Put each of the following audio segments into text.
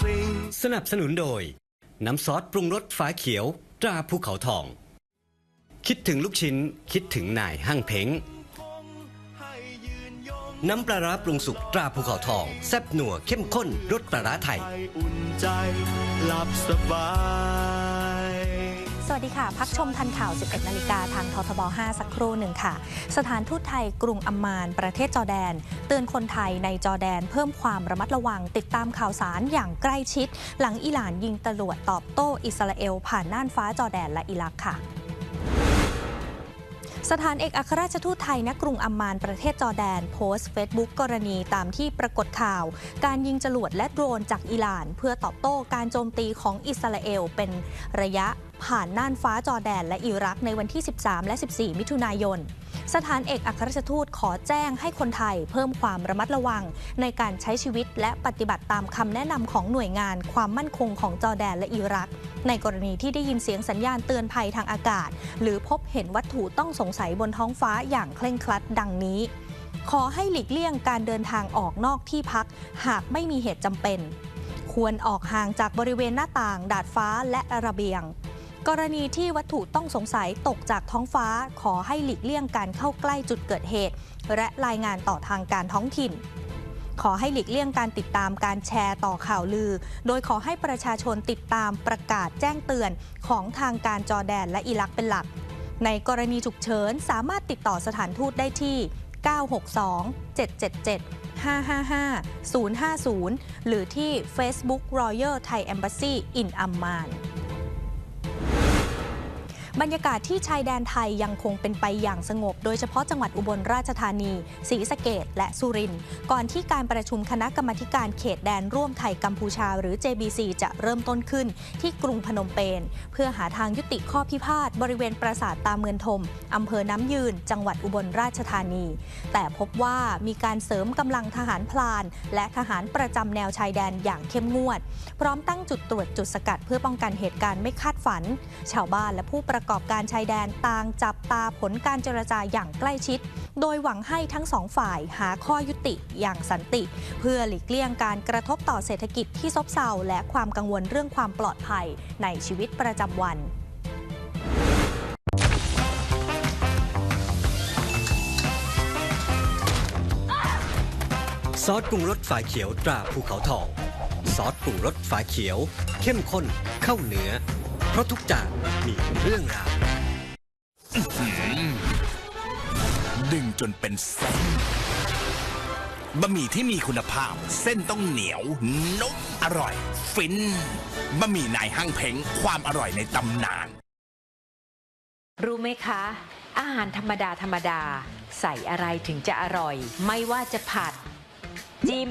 swing. สนับสนุนโดย น้ำซอสปรุงรสฝาเขียวตราภูเขาทอง คิดถึงลูกชิ้นคิดถึงนายห้างเพ้งน้ำปลาร้าปรุงสุกตราภูเขาทอง แซ่บหนัวเข้มข้นรสปลาร้าไทย อุ่นใจหลับสบาย สวัสดีค่ะ พักชมทันข่าว 11 นาฬิกาทางททบ 5 สักครู่หนึ่งค่ะ สถานทูตไทยกรุงอัมมาน ประเทศจอแดน เตือนคนไทยในจอแดนเพิ่มความระมัดระวังติดตามข่าวสารอย่างใกล้ชิด หลังอิหร่านยิงตรวจตอบโต้อิสราเอล ผ่านน่านฟ้าจอแดนและอิรักค่ะ สถานเอกอัครราชทูตไทยณกรุงอัมมานประเทศจอร์แดน โพสต์เฟซบุ๊กกรณีตามที่ปรากฏข่าว การยิงจรวดและโดรนจากอิหร่าน เพื่อตอบโต้การโจมตีของอิสราเอลเป็นระยะผ่านน่านฟ้าจอร์แดนและอิรักในวันที่ 13 และ 14 มิถุนายน สถานเอกอัครราชทูตขอแจ้งให้คนไทยเพิ่มความระมัดระวัง ในการใช้ชีวิตและปฏิบัติตามคำแนะนำของหน่วยงานความมั่นคงของจอแดนและอิรัก ในกรณีที่ได้ยินเสียงสัญญาณเตือนภัยทางอากาศ หรือพบเห็นวัตถุต้องสงสัยบนท้องฟ้าอย่างเคร่งครัดดังนี้ ขอให้หลีกเลี่ยงการเดินทางออกนอกที่พัก หากไม่มีเหตุจำเป็น ควรออกห่างจากบริเวณหน้าต่าง ดาดฟ้าและระเบียง กรณีที่วัตถุต้องสงสัยตกจากท้องฟ้าขอให้หลีกเลี่ยงการเข้าใกล้จุดเกิดเหตุ และรายงานต่อทางการท้องถิ่น ขอให้หลีกเลี่ยงการติดตามการแชร์ต่อข่าวลือ โดยขอให้ประชาชนติดตามประกาศแจ้งเตือนของทางการจอแดนและอิรักเป็นหลัก ในกรณีฉุกเฉินสามารถติดต่อสถานทูตได้ที่ 962 777 555 050 หรือที่ Facebook Royal Thai Embassy in Amman บรรยากาศที่ชายแดนไทยยังคงเป็นไปอย่างสงบ โดยเฉพาะจังหวัดอุบลราชธานี ศรีสะเกดและสุรินทร์ก่อนที่การประชุมคณะกรรมการเขตแดนร่วมไทยกัมพูชา หรือ JBC จะเริ่มต้นขึ้นที่กรุงพนมเปญเพื่อหาทางยุติข้อพิพาทบริเวณปราสาทตาเมือนทมอำเภอน้ำยืน จังหวัดอุบลราชธานี แต่พบว่ามีการเสริมกำลังทหารพลาน และทหารประจำแนวชายแดนอย่างเข้มงวด พร้อมตั้งจุดตรวจจุดสกัดเพื่อป้องกันเหตุการณ์ไม่คาด ฝัน ชาวบ้านและผู้ประกอบการชายแดนต่างจับตาผลการเจรจาอย่างใกล้ชิด โดยหวังให้ทั้งสองฝ่ายหาข้อยุติอย่างสันติ เพื่อหลีกเลี่ยงการกระทบต่อเศรษฐกิจที่ซบเซาและความกังวลเรื่องความปลอดภัยในชีวิตประจำวันซอสปรุงรสฝาเขียวตราภูเขาทอง ซอสปรุงรสฝาเขียว เข้มข้นเข้าเนื้อ เพราะทุกจานมีเรื่องราวดึงจนเป็นเส้นบะหมี่ที่มีคุณภาพ เส้นต้องเหนียวนุ่มอร่อย ฟินบะหมี่นายห้างเพ้งความอร่อยในตำนาน รู้ไหมคะ อาหารธรรมดาธรรมดา ใส่อะไรถึงจะอร่อย ไม่ว่าจะผัด จิ้ม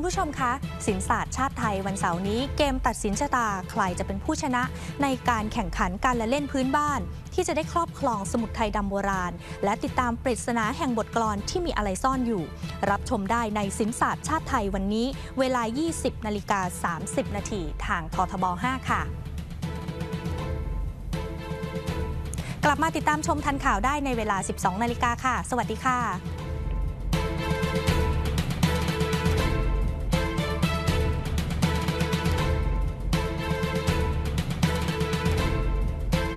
คุณผู้ชมคะสินศาสตร์ชาติไทยวันเสาร์นี้เกมตัดสินชะตาใครจะเป็นผู้ชนะในการแข่งขันการละเล่นพื้นบ้าน ที่จะได้ครอบครองสมุดไทยดำโบราณ และติดตามปริศนาแห่งบทกลอนที่มีอะไรซ่อนอยู่ รับชมได้ในสินศาสตร์ชาติไทยวันนี้ เวลา 20นาฬิกา30 นาทีทางททบ 5 ค่ะกลับมาติดตามชมทันข่าวได้ในเวลา 12 นาฬิกาค่ะ สวัสดีค่ะ